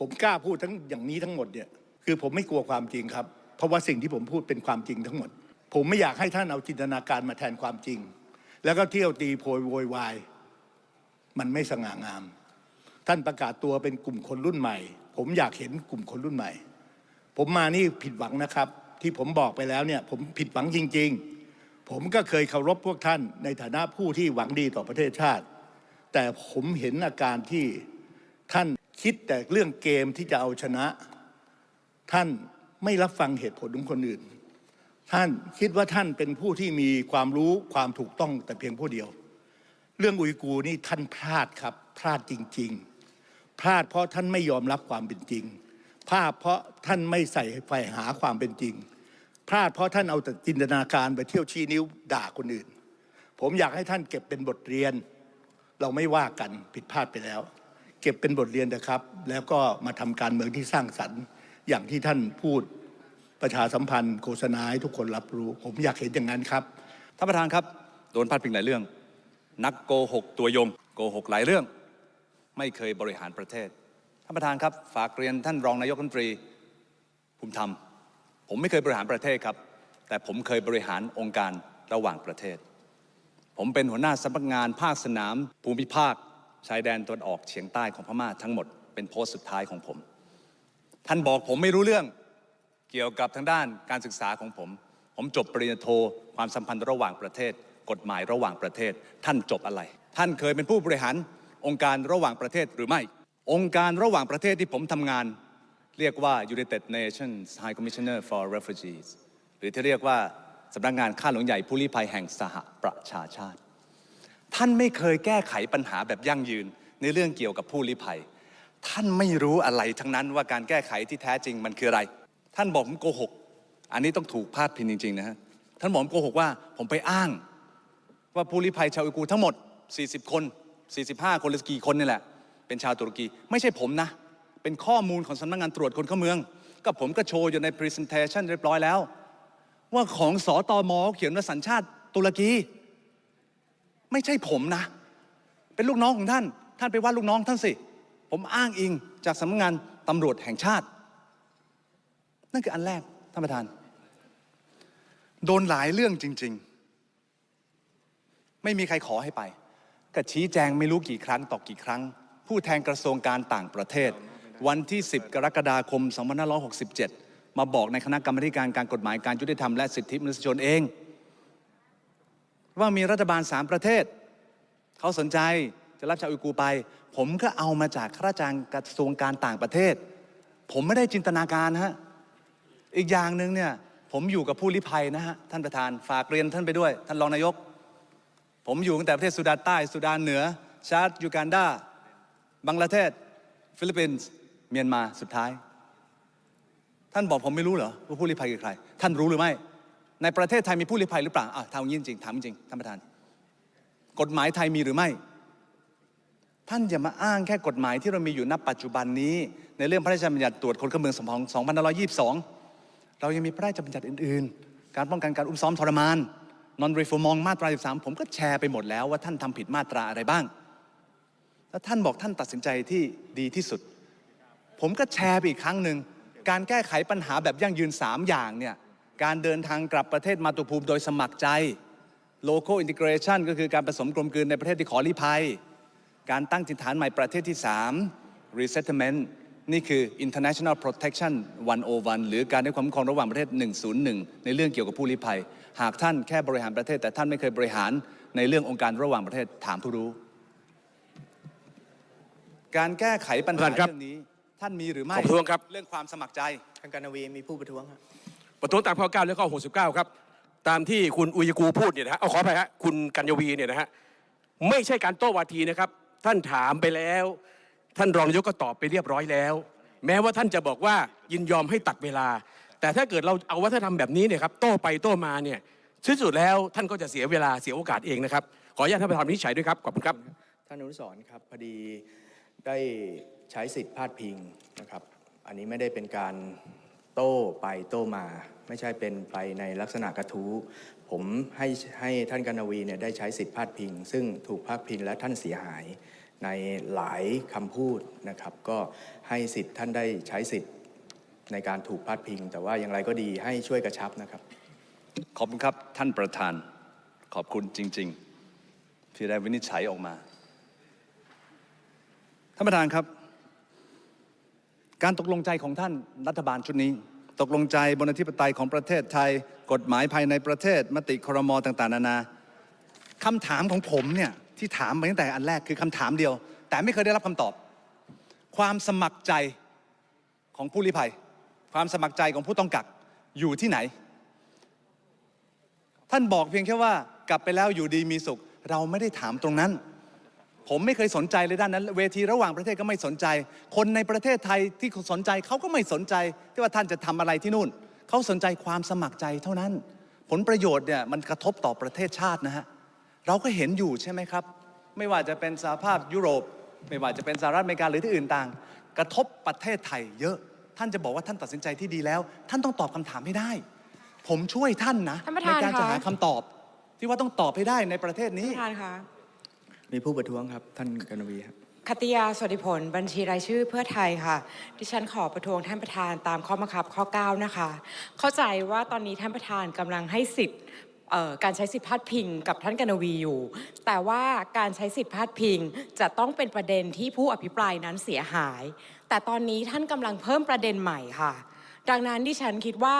ผมกล้าพูดทั้งอย่างนี้ทั้งหมดเนี่ยคือผมไม่กลัวความจริงครับ เพราะว่าสิ่งที่ผมพูดเป็นความจริงทั้งหมด ผมไม่อยากให้ท่านเอาจินตนาการมาแทนความจริง แล้วก็เที่ยวตีโพยโวยวาย มันไม่สง่างาม ท่านประกาศตัวเป็นกลุ่มคนรุ่นใหม่ ผมอยากเห็นกลุ่มคนรุ่นใหม่ ผมมานี่ผิดหวังนะครับ ที่ผมบอกไปแล้วเนี่ยผมผิดหวังจริง ๆ ผมก็เคยเคารพพวกท่านในฐานะผู้ที่หวังดีต่อประเทศชาติ แต่ผมเห็นอาการที่ คิดแต่เรื่องเกมที่จะเอาชนะ ท่านไม่รับฟังเหตุผลของคนอื่น ท่านคิดว่าท่านเป็นผู้ที่มีความรู้ความถูกต้องแต่เพียงผู้เดียว เรื่องอุยกูร์นี่ท่านพลาดครับ พลาดจริง ๆ พลาดเพราะท่านไม่ยอมรับความเป็นจริงพลาดเพราะท่านไม่ใส่ไฟหาความเป็นจริง พลาดเพราะท่านเอาแต่จินตนาการไปเที่ยวชี้นิ้วด่าคนอื่น ผมอยากให้ท่านเก็บเป็นบทเรียน เราไม่ว่ากันผิดพลาดไปแล้ว เก็บเป็นบทเรียนนะครับ แล้วก็มาทำการเมืองที่สร้างสรรค์ อย่างที่ท่านพูดประชาสัมพันธ์โฆษณาให้ทุกคนรับรู้ ผมอยากเห็นอย่างนั้นครับท่านประธานครับโดนพาดพิงหลายเรื่อง นักโกหกตัวยงโกหกหลายเรื่อง ไม่เคยบริหารประเทศท่านประธานครับ ฝากเรียนท่านรองนายกรัฐมนตรีภูมิธรรม ผมไม่เคยบริหารประเทศครับ แต่ผมเคยบริหารองค์การระหว่างประเทศ ผมเป็นหัวหน้าสำนักงานภาคสนามภูมิภาค ชายแดนตะวันออกเฉียงใต้ของพม่าทั้งหมดเป็นโพสต์สุดท้ายของผม ท่านบอกผมไม่รู้เรื่องเกี่ยวกับทางด้านการศึกษาของผม ผมจบปริญญาโทความสัมพันธ์ระหว่างประเทศ กฎหมายระหว่างประเทศ ท่านจบอะไร ท่านเคยเป็นผู้บริหารองค์การระหว่างประเทศหรือไม่ องค์การระหว่างประเทศที่ผมทำงาน เรียกว่า United Nations High Commissioner for Refugees หรือที่เรียกว่าสำนักงานข้าหลวงใหญ่ผู้ลี้ภัยแห่งสหประชาชาติ ท่านไม่เคยแก้ไขปัญหาแบบยั่งยืน ในเรื่องเกี่ยวกับผู้ลี้ภัย ท่านไม่รู้อะไรทั้งนั้นว่าการแก้ไขที่แท้จริงมันคืออะไร ท่านบอกผมโกหก อันนี้ต้องถูกพาดพิงจริงๆนะฮะท่านบอกผมโกหกว่าผมไปอ้าง ว่าผู้ลี้ภัยชาวอุยกูทั้งหมด 40 คน 45 คนหรือกี่คนนี่แหละ เป็นชาวตุรกี ไม่ใช่ผมนะ เป็นข้อมูลของสำนักงานตรวจคนเข้าเมือง ก็ผมก็โชว์อยู่ใน presentation เรียบร้อยแล้ว ว่าของสอตอมเขียนว่าสัญชาติตุรกี ไม่ใช่ผมนะ เป็นลูกน้องของท่าน ท่านไปว่าลูกน้องท่านสิ ผมอ้างอิงจากสำนักงานตำรวจแห่งชาติ นั่นคืออันแรกท่านประธาน โดนหลายเรื่องจริง ๆ ไม่มีใครขอให้ไปก็ชี้แจงไม่รู้กี่ครั้งต่อกี่ครั้ง ผู้แทนกระทรวงการต่างประเทศ วันที่ 10 กรกฎาคม 2567 มาบอกในคณะกรรมการการกฎหมายการยุติธรรมและสิทธิมนุษยชนเอง ว่ามีรัฐบาลสามประเทศ เขาสนใจจะรับชาวอุยกูไป ผมก็เอามาจากข้าราชการกระทรวงการต่างประเทศ ผมไม่ได้จินตนาการฮะอีกอย่างหนึ่งเนี่ยผมอยู่กับผู้ลี้ภัยนะฮะท่านประธานฝากเรียนท่านไปด้วย ท่านรองนายก ผมอยู่ตั้งแต่ประเทศสุดานใต้สุดานเหนือ ชาติยูกันดาบังกลาเทศ ฟิลิปปินส์เมียนมาสุดท้าย ท่านบอกผมไม่รู้เหรอว่าผู้ลี้ภัยคือใคร ท่านรู้หรือไม่ ในประเทศไทยมีผู้ลี้ภัยหรือเปล่าอะถามจริงๆถามจริงท่านประธาน กฎหมายไทยมีหรือไม่ ท่านอย่ามาอ้างแค่กฎหมายที่เรามีอยู่ณปัจจุบันนี้ ในเรื่องพระราชบัญญัติตรวจคนเข้าเมือง2522 เรายังมีพระราชบัญญัติอื่น ๆ การป้องกันการอุ้มซ้อมทรมาน non reform มาตรา 13 ผมก็แชร์ไปหมดแล้วว่าท่านทำผิดมาตราอะไรบ้าง แล้วท่านบอกท่านตัดสินใจที่ดีที่สุด ผมก็แชร์ไปอีกครั้งหนึ่ง การแก้ไขปัญหาแบบยั่งยืน 3 อย่างเนี่ย การเดินทางกลับประเทศมาตุภูมิโดยสมัครใจ local integration ก็คือการผสมกลมกลืนในประเทศที่ขอลี้ภัย การตั้งถิ่นฐานใหม่ประเทศที่ 3 resettlement นี่คือ international protection 101 หรือการให้ความคุ้มครองระหว่างประเทศ 101 ในเรื่องเกี่ยวกับผู้ลี้ภัย หากท่านแค่บริหารประเทศ แต่ท่านไม่เคยบริหารในเรื่ององค์การระหว่างประเทศถามผู้รู้ การแก้ไขปัญหาท่านครับเรื่องนี้ ท่านมีหรือไม่ขอประท้วงครับ เรื่องความสมัครใจท่านกานวีมีผู้ประท้วงครับ ประท้วงตามข้อ9และข้อ69 ครับ ตามที่คุณอุยกูพูดเนี่ยนะฮะเอาขอไปฮะคุณกัญญวีเนี่ยนะฮะไม่ใช่การโต้วาทีนะครับ ท่านถามไปแล้ว ท่านรองนายกก็ตอบไปเรียบร้อยแล้ว แม้ว่าท่านจะบอกว่ายินยอมให้ตัดเวลา แต่ถ้าเกิดเราเอาวัฒนธรรมแบบนี้เนี่ยครับโต้ไปโต้มาเนี่ยที่สุดแล้วท่านก็จะเสียเวลาเสียโอกาสเองนะครับ ขออนุญาตท่านประธานวินิจฉัยด้วยครับขอบคุณครับท่านอนุสรณ์ครับพอดีได้ใช้สิทธิ์พาดพิงนะครับ อันนี้ไม่ได้เป็นการ โต้ไปโต้มา ไม่ใช่เป็นไปในลักษณะกระทู้ ผมให้ให้ท่านกนวีเนี่ยได้ใช้สิทธิ์พาดพิง ซึ่งถูกพาดพิงและท่านเสียหายในหลายคำพูดนะครับ ก็ให้สิทธิ์ท่านได้ใช้สิทธิ์ในการถูกพาดพิง แต่ว่าอย่างไรก็ดีให้ช่วยกระชับนะครับขอบคุณครับท่านประธาน ขอบคุณจริง ๆ ที่ได้วินิจฉัยออกมาท่านประธานครับ การตกลงใจของท่านรัฐบาลชุดนี้ ตกลงใจบนอธิปไตยของประเทศไทย กฎหมายภายในประเทศ มติครมต่างๆ นานาคำถามของผมเนี่ยที่ถามมาตั้งแต่อันแรกคือคำถามเดียว แต่ไม่เคยได้รับคำตอบ ความสมัครใจของผู้ลี้ภัย ความสมัครใจของผู้ต้องกักอยู่ที่ไหน ท่านบอกเพียงแค่ว่ากลับไปแล้วอยู่ดีมีสุข เราไม่ได้ถามตรงนั้น ผมไม่เคยสนใจเลยด้านนั้น เวทีระหว่างประเทศก็ไม่สนใจ คนในประเทศไทยที่สนใจเขาก็ไม่สนใจ ที่ว่าท่านจะทำอะไรที่นู่น เขาสนใจความสมัครใจเท่านั้น ผลประโยชน์เนี่ยมันกระทบต่อประเทศชาตินะฮะเราก็เห็นอยู่ใช่ไหมครับ ไม่ว่าจะเป็นสหภาพยุโรป ไม่ว่าจะเป็นสหรัฐอเมริกาหรือที่อื่นต่าง กระทบประเทศไทย เยอะท่านจะบอกว่าท่านตัดสินใจที่ดีแล้ว ท่านต้องตอบคำถามให้ได้ ผมช่วยท่านนะท่านประในธานการจะคะหาคำตอบที่ว่าต้องตอบให้ได้ในประเทศนี้ท่านประธานคะ มีผู้ประท้วงครับ ท่านกนวีครับคติยาสวัสดิผล บัญชีรายชื่อเพื่อไทยค่ะ ดิฉันขอประท้วงท่านประธานตามข้อบังคับข้อ 9 นะคะ เข้าใจว่าตอนนี้ท่านประธานกำลังให้สิทธิ์การใช้สิทธิพาดพิงกับท่านกนวีอยู่ แต่ว่าการใช้สิทธิพาดพิงจะต้องเป็นประเด็นที่ผู้อภิปรายนั้นเสียหาย แต่ตอนนี้ท่านกำลังเพิ่มประเด็นใหม่ค่ะ ดังนั้นดิฉันคิดว่า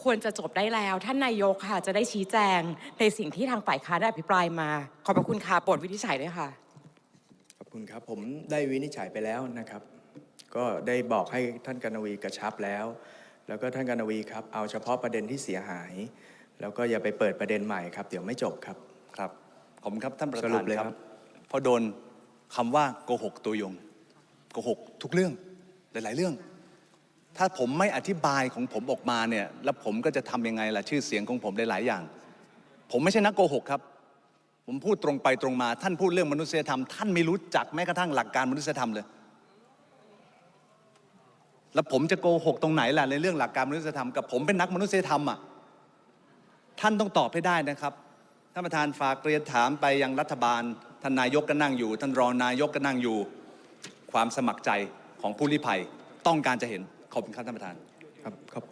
ควรจะจบได้แล้ว ท่านนายกค่ะ จะได้ชี้แจงในสิ่งที่ทางฝ่ายค้านได้อภิปรายมา ขอบพระคุณค่ะโปรดวินิจฉัยด้วยค่ะ ขอบคุณครับ ผมได้วินิจฉัยไปแล้วนะครับ ก็ได้บอกให้ท่านกนวีกระชับแล้ว แล้วก็ท่านกนวีครับเอาเฉพาะประเด็นที่เสียหาย แล้วก็อย่าไปเปิดประเด็นใหม่ครับ เดี๋ยวไม่จบครับ ครับขอบคุณครับท่านประสธารุนปเลยคครัรับบเพราะโดนคำว่าโกหกตัวยงโกหกทุกเรื่องหลาย ๆ เรื่อง ถ้าผมไม่อธิบายของผมออกมาเนี่ย แล้วผมก็จะทำยังไงล่ะชื่อเสียงของผมหลายอย่าง ผมไม่ใช่นักโกหกครับ ผมพูดตรงไปตรงมา ท่านพูดเรื่องมนุษยธรรม ท่านไม่รู้จักแม้กระทั่งหลักการมนุษยธรรมเลย แล้วผมจะโกหกตรงไหนล่ะในเรื่องหลักการมนุษยธรรมกับผมเป็นนักมนุษยธรรมอะ ท่านต้องตอบให้ได้นะครับท่านประธานฝากเรียนถามไปยังรัฐบาลท่านนายกก็นั่งอยู่ ท่านรองนายกก็นั่งอยู่ ความสมัครใจของผู้ลี้ภัยต้องการจะเห็น ขอบคุณครับท่านประธานครับขอบ